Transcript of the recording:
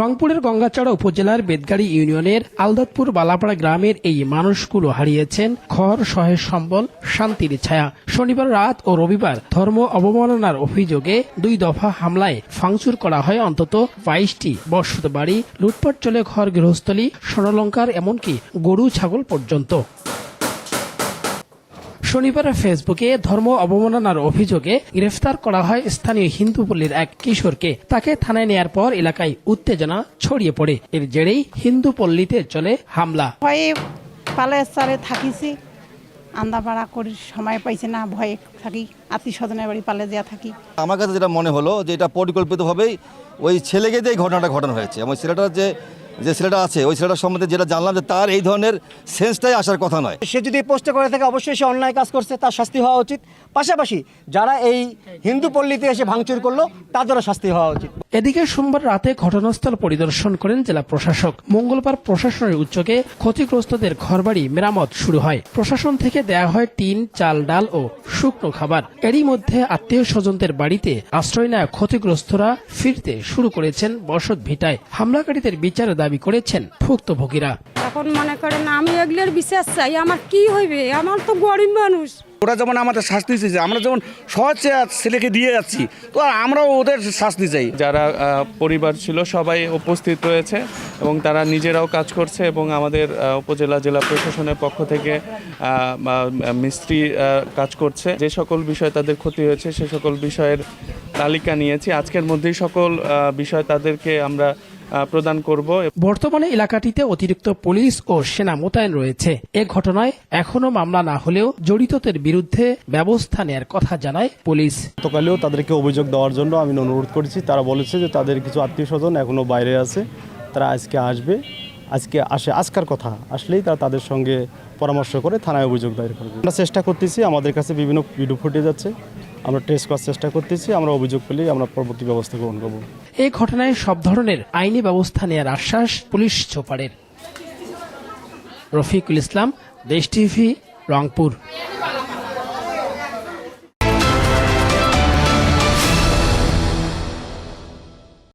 রংপুরের গঙ্গাচড়া উপজেলার বেদগাড়ি ইউনিয়নের আলদাতপুর বালাপাড়া গ্রামের এই মানুষগুলো হারিয়েছেন ঘর সহে সম্বল, শান্তির ছায়া। শনিবার রাত ও রবিবার ধর্ম অবমাননার অভিযোগে দুই দফা হামলায় ফাংচুর করা হয় অন্তত বাইশটি। বসত বাড়ি লুটপাট চলে ঘর গৃহস্থলী, স্বর্ণলঙ্কার, এমনকি গরু, ছাগল পর্যন্ত। শনিবার ফেসবুকে ধর্ম অবমাননার অভিযোগে গ্রেফতার করা হয় স্থানীয় হিন্দু পল্লীর এক কিশোরকে। তাকে থানায় নেয়ার পর এলাকায় উত্তেজনা ছড়িয়ে পড়ে। এর জেরেই হিন্দু পল্লীতে চলে হামলা। ভয়ে থাকিছি। আন্দাপাড়া করি সময় পাইছি না ভয়ে থাকি। আত্মীয় স্বজনের বাড়ি পালে দেওয়া থাকি। আমার কাছে যেটা মনে হলো যে এটা পরিকল্পিতভাবেই ওই ছেলেকে দিয়ে ঘটনাটা ঘটানো হয়েছে। এবং ছেলেটার যে যে ছেলেটা আছে ওই ছেলেটার সম্বন্ধে যেটা জানলাম যে তার এই ধরনের সেন্সটাই আসার কথা নয়। সে যদি পোস্টে করে থাকে অবশ্যই সে অন্যায় কাজ করছে তার শাস্তি হওয়া উচিত। পাশাপাশি যারা এই হিন্দু পল্লীতে এসে ভাঙচুর করল তাদেরও শাস্তি হওয়া উচিত। এদিকে সোমবার রাতে ঘটনাস্থল পরিদর্শন করেন জেলা প্রশাসক। মঙ্গলবার প্রশাসনের উদ্যোগে ক্ষতিগ্রস্তদের ঘরবাড়ি মেরামত শুরু হয়। প্রশাসন থেকে দেয়া হয় টিন চাল ডাল ও শুকনো খাবার। এরই মধ্যে আত্মীয় স্বজনদের বাড়িতে আশ্রয় নেওয়া ক্ষতিগ্রস্তরা ফিরতে শুরু করেছেন বসত ভিটায়। হামলাকারীদের বিচার দাবি করেছেন ভুক্তভোগীরা। এখন মনে করেন আমি এগুলোর বিশ্বাস চাই আমার কি হইবে? আমার তো গরিব মানুষ। ওরা যেমন আমাদের শাস্তি চেয়েছে আমরা যেমন সহজে ছেলেকে দিয়ে যাচ্ছি তো আমরাও ওদের শাস্তি চাই। যারা পরিবার ছিল সবাই উপস্থিত রয়েছে এবং তারা নিজেরাও কাজ করছে এবং আমাদের উপজেলা জেলা প্রশাসনের পক্ষ থেকে মিস্ত্রি কাজ করছে। যে সকল বিষয় তাদের ক্ষতি হয়েছে সে সকল বিষয়ের তালিকা নিয়েছি। আজকের মধ্যেই সকল বিষয় তাদেরকে আমরা প্রদান করব। বর্তমানে এলাকাটিতে অতিরিক্ত পুলিশ ও সেনা মোতায়েন রয়েছে। এ ঘটনায় এখনও মামলা না হলেও জড়িতদের বিরুদ্ধে ব্যবস্থা নেয়ার কথা জানায় পুলিশ। গতকালেও তাদেরকে অভিযোগ দেওয়ার জন্য আমি অনুরোধ করেছি। তারা বলেছে যে তাদের কিছু আত্মীয় স্বজন এখনও বাইরে আছে। তারা আজকে আসবে। আজকে আসে আজকার কথা। আসলেই তারা তাদের সঙ্গে পরামর্শ করে থানায় অভিযোগ দায়ের করবে। আমরা চেষ্টা করতেছি আমাদের কাছে বিভিন্ন ভিডিও ফুটেজ আছে। আমরা ট্রেস করার চেষ্টা করতেছি, আমরা অভিযোগ পেলে আমরা পরবর্তী ব্যবস্থা গ্রহণ করব। এই ঘটনায় সব ধরনের আইনি ব্যবস্থা নেয়ার আশ্বাস পুলিশ সুপারের। রফিকুল ইসলাম, দেশ টিভি, রংপুর।